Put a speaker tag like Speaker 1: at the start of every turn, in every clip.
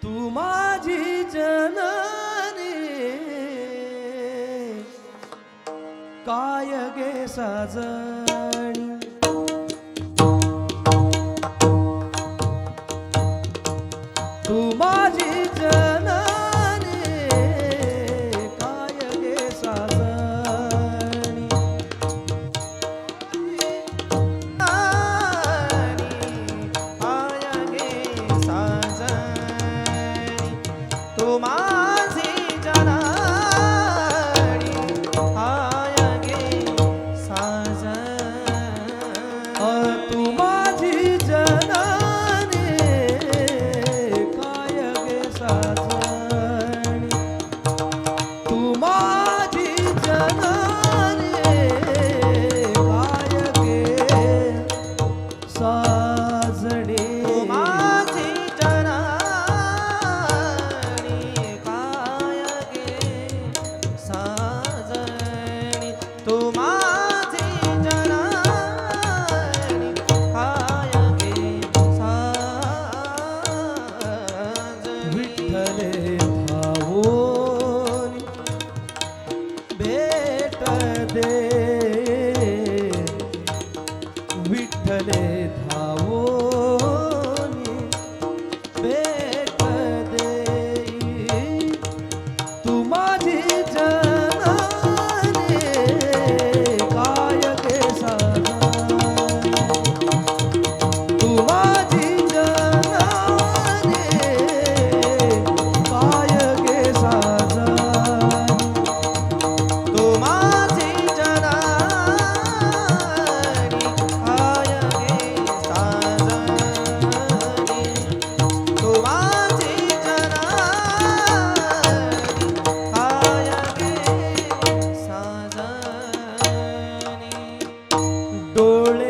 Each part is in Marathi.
Speaker 1: Tomorrow. साजणी. तू माझी डोळे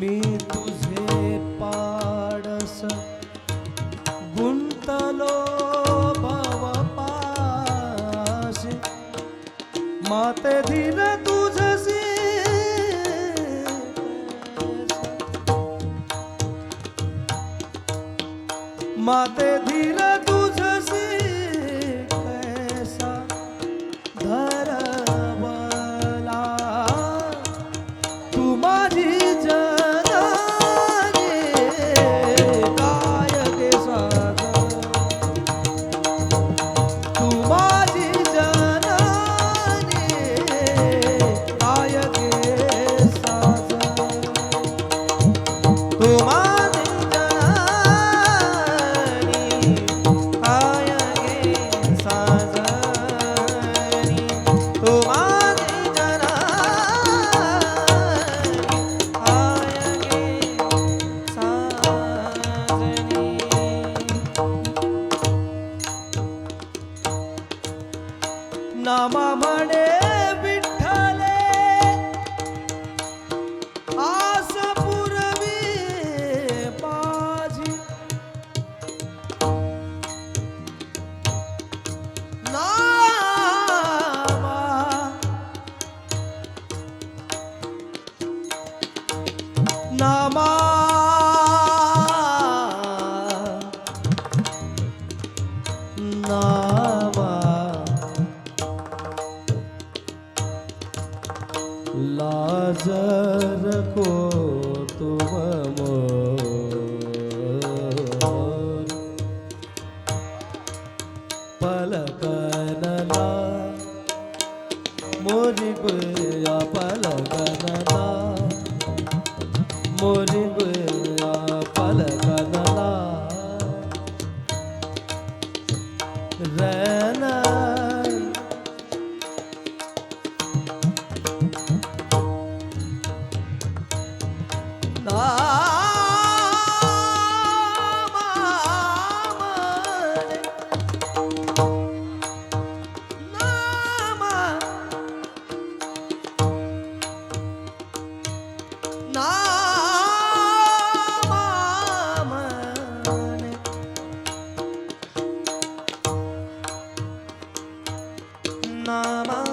Speaker 2: मी तुझे पाडस गुंतलो भव पाश माते दिन तुझसी माते धीर श्यामा म्हणे विठ्ठले. आस पूर्वी माझी नामा नामा पलकनला मोरी बुया पलकनला मोरी बुया पलकनला. रैना
Speaker 1: ना
Speaker 2: নামা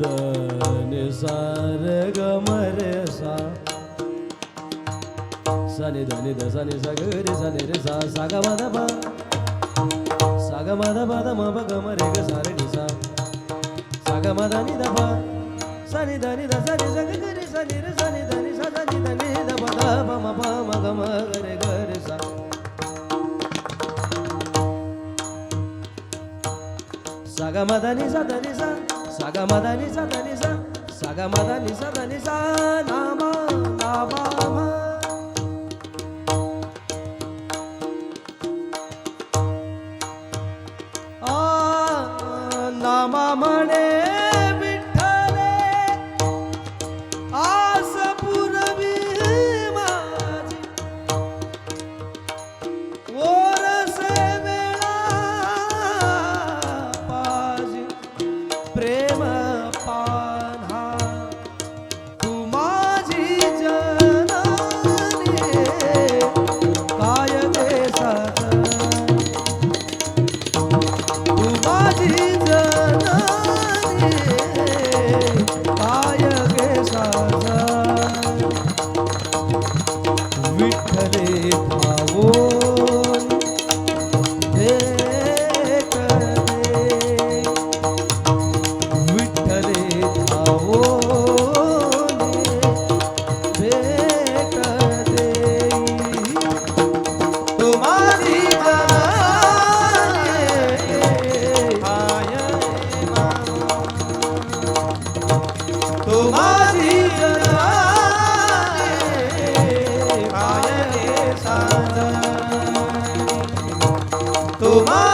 Speaker 2: దని సరగ మరేసా సని దని ద సని సగరి సని రి సా సగ మద ప సగ మద పద మ పగ మరే గ సరి ని సా సగ మద ని
Speaker 1: ద ప సని దని ద సని సగరి సని రి సని దని స సని దని ద ప ద ప మ ప మ గ మ గరి గరి సా సగ మద ని స దని సా సగమద నిజ నిజ సగమద నిజ నిజ నామా నామా. तुम्हारी